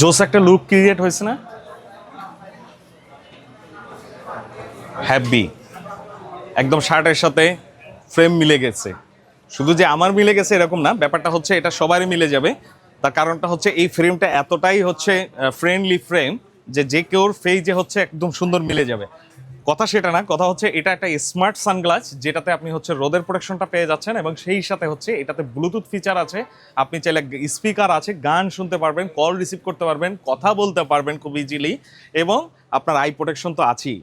জোস, একটা look create হয়েছে না? হ্যাপি একদম শার্টের সাথে ফ্রেম মিলে গেছে। শুধু যে আমার মিলে গেছে এরকম না, ব্যাপারটা হচ্ছে এটা সবারই মিলে যাবে। তার কারণটা হচ্ছে এই ফ্রেমটা এতটাই হচ্ছে ফ্রেন্ডলি ফ্রেম যে যে কেউর ফেজে হচ্ছে একদম সুন্দর মিলে যাবে। কথা সেটা না, কথা হচ্ছে এটা একটা স্মার্ট সানগ্লাস যেটাতে আপনি হচ্ছে রোদের প্রোটেকশনটা পেয়ে যাচ্ছেন এবং সেই সাথে হচ্ছে এটাতে ব্লুটুথ ফিচার আছে। আপনি চাইলে স্পিকার আছে, গান শুনতে পারবেন কল রিসিভ করতে পারবেন, কথা বলতে পারবেন খুব ইজিলি এবং আপনার আই প্রোটেকশন তো আছেই।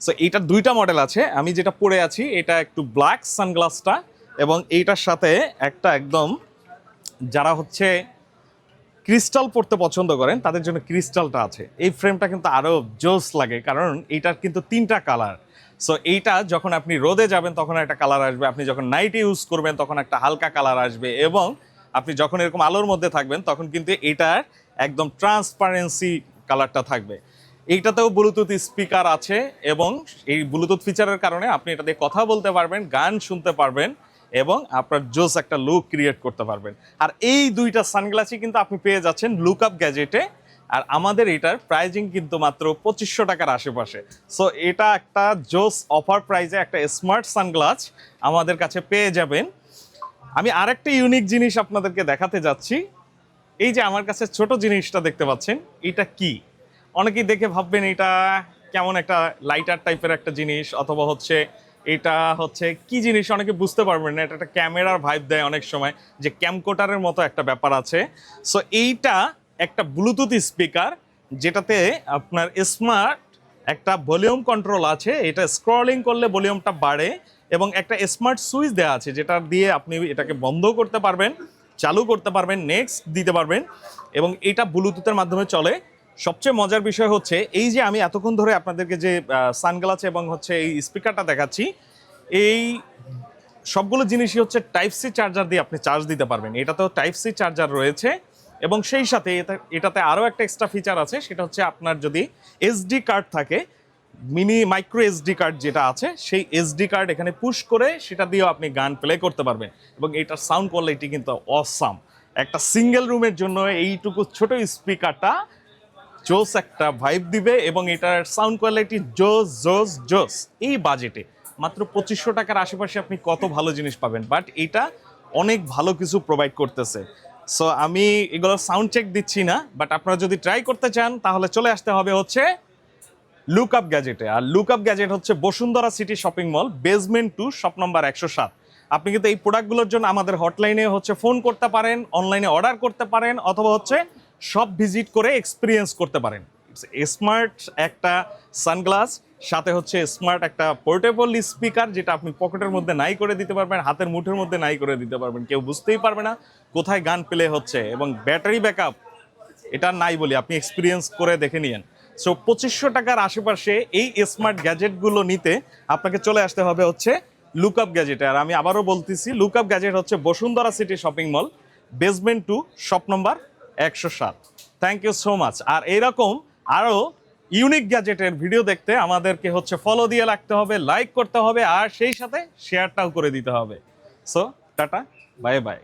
সো এইটার দুইটা মডেল আছে। আমি যেটা পরে আছি, এটা একটু ব্ল্যাক সানগ্লাসটা এবং এইটার সাথে একটা একদম যারা হচ্ছে ক্রিস্টাল পড়তে পছন্দ করেন, তাদের জন্য ক্রিস্টালটা আছে। এই ফ্রেমটা কিন্তু আরও জোস লাগে, কারণ এইটার কিন্তু তিনটা কালার। সো এইটা যখন আপনি রোদে যাবেন, তখন একটা কালার আসবে, আপনি যখন নাইটে ইউজ করবেন, তখন একটা হালকা কালার আসবে এবং আপনি যখন এরকম আলোর মধ্যে থাকবেন, তখন কিন্তু এটার একদম ট্রান্সপারেন্সি কালারটা থাকবে। এইটাতেও ব্লুটুথ স্পিকার আছে এবং এই ব্লুটুথ ফিচারের কারণে আপনি এটা দিয়ে কথা বলতে পারবেন, গান শুনতে পারবেন এবং আপনার জোস একটা লুক ক্রিয়েট করতে পারবেন। আর এই দুইটা সানগ্লাসই কিন্তু আপনি পেয়ে যাচ্ছেন লুক আপ গ্যাজেটে আর আমাদের এটার প্রাইজিং কিন্তু মাত্র পঁচিশশো টাকার আশেপাশে। সো এটা একটা জোস অফার প্রাইজে একটা স্মার্ট সানগ্লাস আমাদের কাছে পেয়ে যাবেন। আমি আরেকটা ইউনিক জিনিস আপনাদেরকে দেখাতে যাচ্ছি। এই যে আমার কাছে ছোট জিনিসটা দেখতে পাচ্ছেন, এটা কি? অনেকেই দেখে ভাববেন এটা কেমন একটা লাইটার টাইপের একটা জিনিস, অথবা হচ্ছে এটা হচ্ছে কি জিনিস অনেকে বুঝতে পারবেন না, এটা একটা ক্যামেরার ভাইব দেয় অনেক সময়, যে ক্যামকোটারের মতো একটা ব্যাপার আছে। সো এইটা একটা ব্লুটুথ স্পিকার যেটাতে আপনার স্মার্ট একটা ভলিউম কন্ট্রোল আছে, এটা স্ক্রলিং করলে ভলিউমটা বাড়ে এবং একটা স্মার্ট সুইচ দেওয়া আছে, যেটা দিয়ে আপনি এটাকে বন্ধ করতে পারবেন, চালু করতে পারবেন নেক্সট দিতে পারবেন এবং এটা ব্লুটুথের মাধ্যমে চলে। সবচেয়ে মজার বিষয় হচ্ছে, এই যে আমি এতক্ষণ ধরে আপনাদেরকে যে সানগ্লাস এবং হচ্ছে এই স্পিকারটা দেখাচ্ছি, এই সবগুলো জিনিসই হচ্ছে টাইপ সি চার্জার দিয়ে আপনি চার্জ দিতে পারবেন। এটাতেও টাইপ সি চার্জার রয়েছে এবং সেই সাথে এটা- এটাতে আরও একটা এক্সট্রা ফিচার আছে, সেটা হচ্ছে আপনার যদি এসডি কার্ড থাকে মিনি মাইক্রো এসডি কার্ড যেটা আছে, সেই এসডি কার্ড এখানে পুশ করে সেটা দিয়েও আপনি গান প্লে করতে পারবেন এবং এটার সাউন্ড কোয়ালিটি কিন্তু অসাম একটা সিঙ্গেল রুমের জন্য এইটুকু ছোট স্পিকারটা জোস একটা ভাইব দিবে এবং এটার সাউন্ড কোয়ালিটি জোস জোস জোস। এই বাজেটে মাত্র পঁচিশশো টাকার আশেপাশে আপনি কত ভালো জিনিস পাবেন। বাট এটা অনেক ভালো কিছু প্রোভাইড করতেছে। সো আমি এগুলো সাউন্ড চেক দিচ্ছি না বাট আপনারা যদি ট্রাই করতে চান, তাহলে চলে আসতে হবে হচ্ছে লুক আপ গ্যাজেটে আর লুক আপ গ্যাজেট হচ্ছে Bashundhara city shopping mall basement two shop number একশো সাত। আপনি কিন্তু এই প্রোডাক্টগুলোর জন্য আমাদের হটলাইনে হচ্ছে ফোন করতে পারেন অনলাইনে অর্ডার করতে পারেন, অথবা হচ্ছে সব ভিজিট করে এক্সপিরিয়েন্স করতে পারেন। স্মার্ট একটা সানগ্লাস, সাথে হচ্ছে স্মার্ট একটা পোর্টেবল স্পিকার যেটা আপনি পকেটের মধ্যে নাই করে দিতে পারবেন, হাতের মুঠের মধ্যে নাই করে দিতে পারবেন, কেউ বুঝতেই পারবে না কোথায় গান প্লে হচ্ছে এবং ব্যাটারি ব্যাকআপ এটা নাই বলি আপনি এক্সপিরিয়েন্স করে দেখে নিয়েন। সো পঁচিশশো টাকার আশেপাশে এই স্মার্ট গ্যাজেটগুলো নিতে আপনাকে চলে আসতে হবে হচ্ছে লুকআপ গ্যাজেটে আর আমি আবারও বলতেছি লুকআপ গ্যাজেট হচ্ছে Bashundhara city shopping mall basement two shop number একশো সাত। থ্যাংক ইউ সো মাচ আর এইরকম আরও ইউনিক গ্যাজেটের ভিডিও দেখতে আমাদেরকে হচ্ছে ফলো দিয়ে রাখতে হবে লাইক করতে হবে, আর সেই সাথে শেয়ারটাও করে দিতে হবে। So tata bye bye